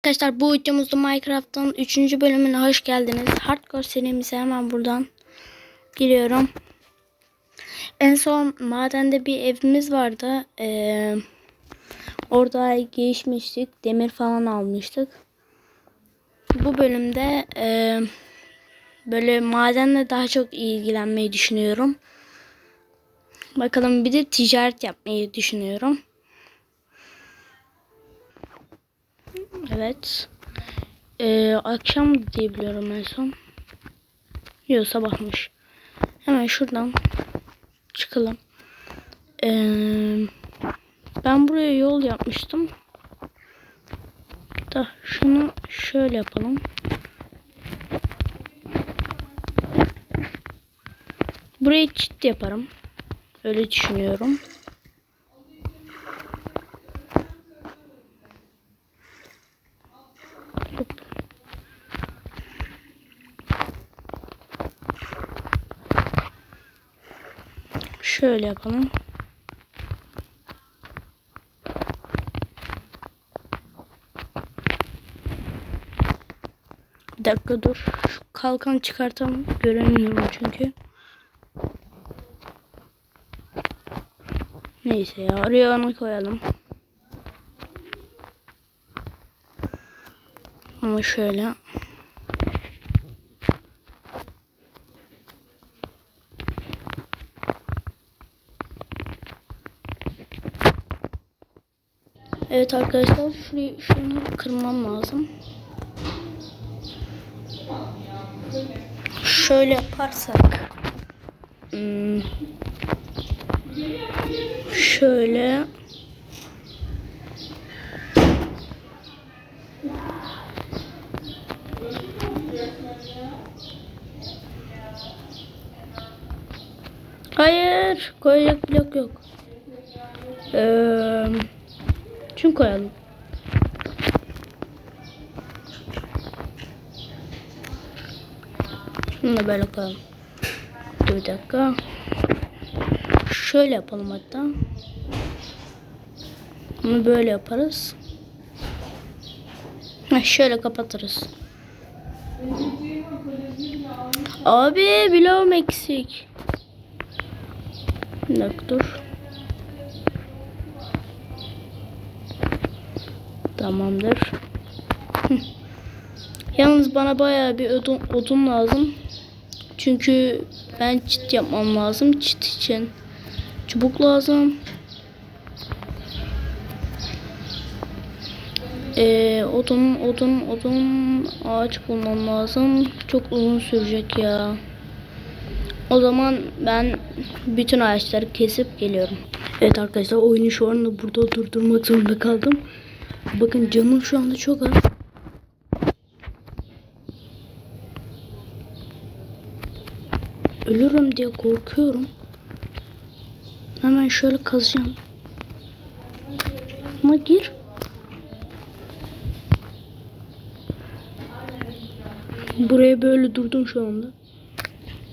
Arkadaşlar bu videomuzda Minecraft'ın 3. bölümüne hoş geldiniz. Hardcore serimize hemen buradan giriyorum. En son madende bir evimiz vardı. Ee, orada gelişmiştik. Demir falan almıştık. Bu bölümde e, böyle madenle daha çok ilgilenmeyi düşünüyorum. Bakalım bir de ticaret yapmayı düşünüyorum. Evet. Ee, akşam diye biliyorum en son. Yok sabahmış. Hemen şuradan çıkalım. Ee, ben buraya yol yapmıştım. Da şunu şöyle yapalım. Burayı çit yaparım. Öyle düşünüyorum. Şöyle yapalım. Bir dakika dur. Şu kalkan çıkartalım. Göremiyorum çünkü. Neyse ya. Oraya onu koyalım. Ama şöyle. Evet arkadaşlar şurayı şunu kırmam lazım. Şöyle yaparsak. Hmm, şöyle. Hayır. Koyacak blok yok. Ee, şunu koyalım. Şunu da böyle koyalım. Bir dakika. Şöyle yapalım hatta. Bunu böyle yaparız. Heh, şöyle kapatırız. Abi bloğum eksik. Bir dakika dur. Tamamdır. Yalnız bana bayağı bir odun, odun lazım. Çünkü ben çit yapmam lazım. Çit için çubuk lazım. Ee, odun, odun, odun, ağaç bulmam lazım. Çok uzun sürecek ya. O zaman ben bütün ağaçları kesip geliyorum. Evet arkadaşlar oyunu şu anda burada durdurmak zorunda kaldım. Bakın canım şu anda çok az. Ölürüm diye korkuyorum. Hemen şöyle kazacağım. Ama gir. Buraya böyle durdum şu anda.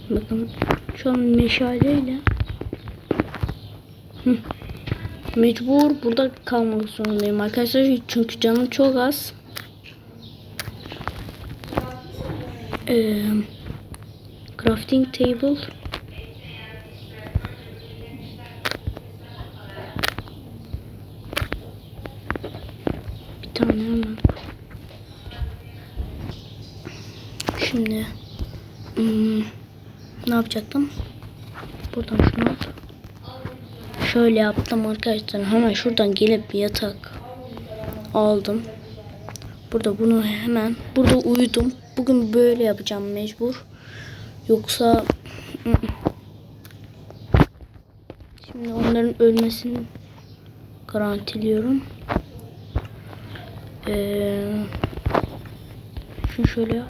Bakın şu an meşaleyle Hı. Mecbur burada kalmak zorundayım arkadaşlar çünkü canım çok az. Ee, crafting table bir tane hemen şimdi hmm, ne yapacaktım buradan şunu al. Şöyle yaptım arkadaşlar. Hemen şuradan gelip bir yatak aldım. Burada bunu hemen burada uyudum. Bugün böyle yapacağım mecbur. Yoksa ı-ı. şimdi onların ölmesini garantiliyorum. Ee, şunu şöyle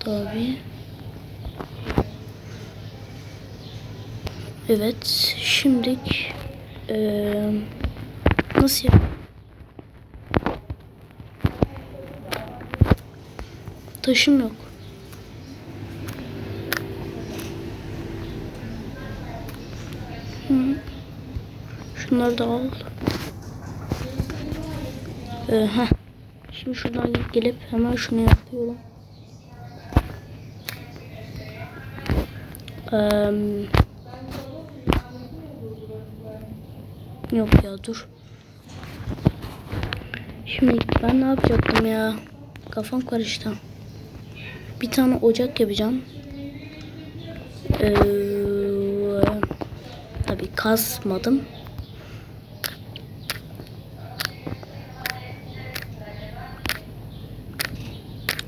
Tabii. Evet. Şimdilik eee nasıl yap? Taşım yok. Şunları da al. Ee. Şimdi şuradan gelip hemen şunu yapıyorum. Eee Yok ya dur. Şimdi ben ne yapacaktım ya? Kafam karıştı. Bir tane ocak yapacağım. Ee, tabii kazmadım.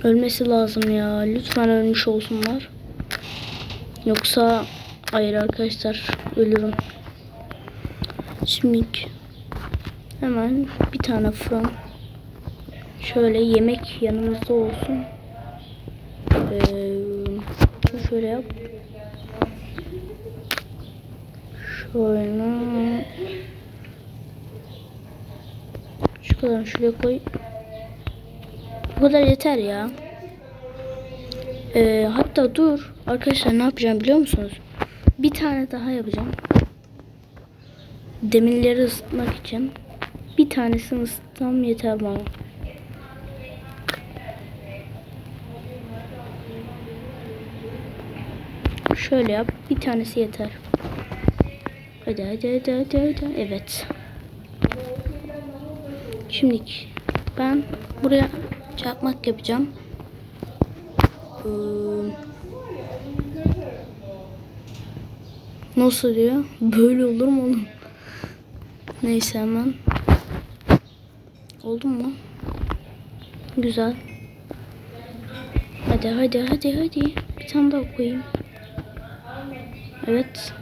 Ölmesi lazım ya. Lütfen ölmüş olsunlar. Yoksa hayır arkadaşlar ölürüm. Şimdi hemen bir tane fırın. Şöyle yemek yanımızda olsun. Ee, şöyle yap. Şöyle. Şu kadar şuraya koy. Bu kadar yeter ya. Ee, hatta dur. Arkadaşlar ne yapacağım biliyor musunuz? Bir tane daha yapacağım. Demirleri ısıtmak için. Bir tanesini ısıtsam yeter bana. Şöyle yap. Bir tanesi yeter. Hadi hadi hadi hadi hadi. Evet. Şimdi ben buraya çakmak yapacağım. Ee, nasıl diyor? Böyle olur mu oğlum? Neyse hemen. Oldu mu? Güzel. Hadi hadi hadi hadi. Bir tane daha koyayım. Evet.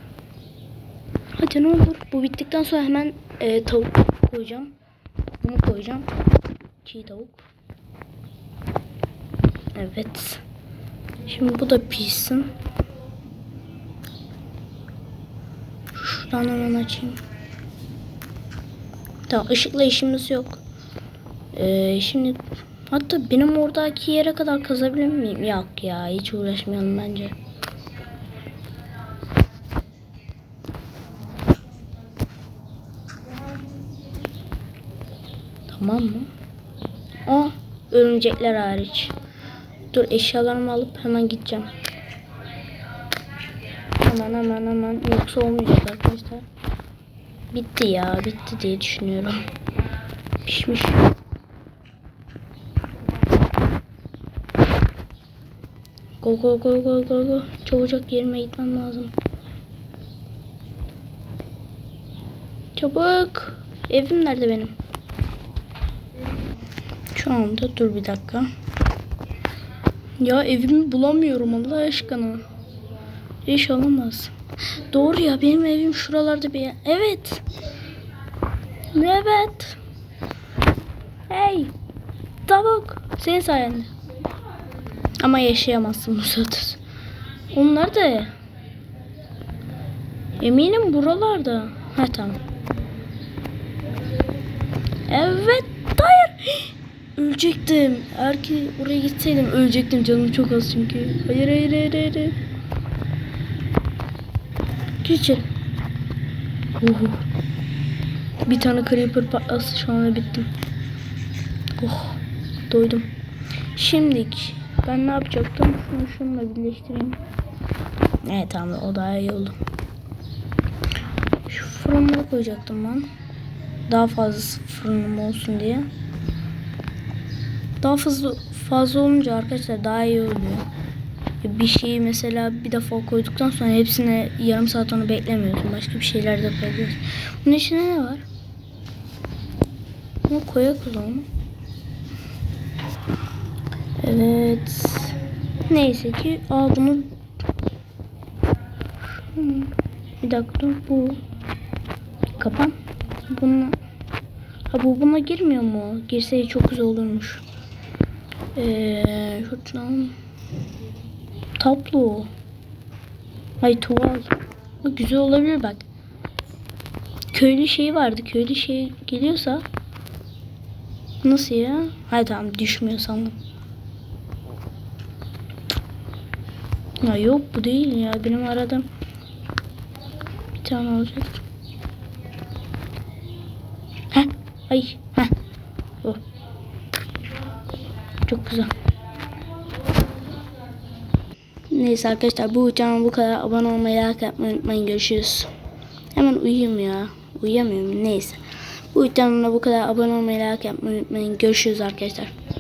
Hadi ne olur. Bu bittikten sonra hemen e, tavuk koyacağım. Bunu koyacağım. Çiğ tavuk. Evet. Şimdi bu da pişsin. Şuradan hemen açayım. Tamam ışıkla işimiz yok. Ee, şimdi hatta benim oradaki yere kadar kazabilir miyim? Yok ya hiç uğraşmayalım bence. Tamam mı? Aa, örümcekler hariç. Dur eşyalarımı alıp hemen gideceğim. Hemen hemen hemen yoksa olmayacak arkadaşlar. Bitti ya bitti diye düşünüyorum. Pişmiş. Go go go go go go. Çabucak yerime gitmem lazım. Çabuk. Evim nerede benim? Şu anda dur bir dakika. Ya evimi bulamıyorum Allah aşkına. İş olamaz. Doğru ya benim evim şuralarda bir yer. Evet. Evet. Hey. Tavuk. Senin sayende. Ama yaşayamazsın bu. Onlar da Eminim buralarda. Ha tamam. Evet. Hayır. Ölecektim. Eğer ki oraya gitseydim ölecektim. Canım çok az çünkü. Hayır hayır hayır hayır. Geçin. Oho. Bir tane creeper patlası şu anda bittim. Oh. Doydum. Şimdilik ben ne yapacaktım? Şunu şununla birleştireyim. Evet tamam o daha iyi oldu. Şu fırına koyacaktım ben. Daha fazla fırınım olsun diye. Daha fazla fazla olunca arkadaşlar daha iyi oluyor. Bir şeyi mesela bir defa koyduktan sonra hepsine yarım saat onu beklemiyorsun. Başka bir şeyler de yapabiliyorsun. Bunun içinde ne var? Bunu koyak o zaman. Evet. Neyse ki aa bunu bir dakika bu kapan. Bunu ha bu buna girmiyor mu? Girseydi çok güzel olurmuş. Ee, şuradan tablo. Ay tuval. Bu güzel olabilir bak. Köylü şey vardı. Köylü şey geliyorsa nasıl ya? Hayır tamam düşmüyor sandım. Ya yok bu değil ya. Benim aradığım bir tane olacak. Heh. Ay. Heh. Oh. Çok güzel. Neyse arkadaşlar bu videonun bu kadar. Abone olmayı, like yapmayı unutmayın. Görüşürüz. Hemen uyuyayım ya. Uyuyamıyorum. Neyse. Bu da bu kadar. Abone olmayı, like yapmayı unutmayın. Görüşürüz arkadaşlar.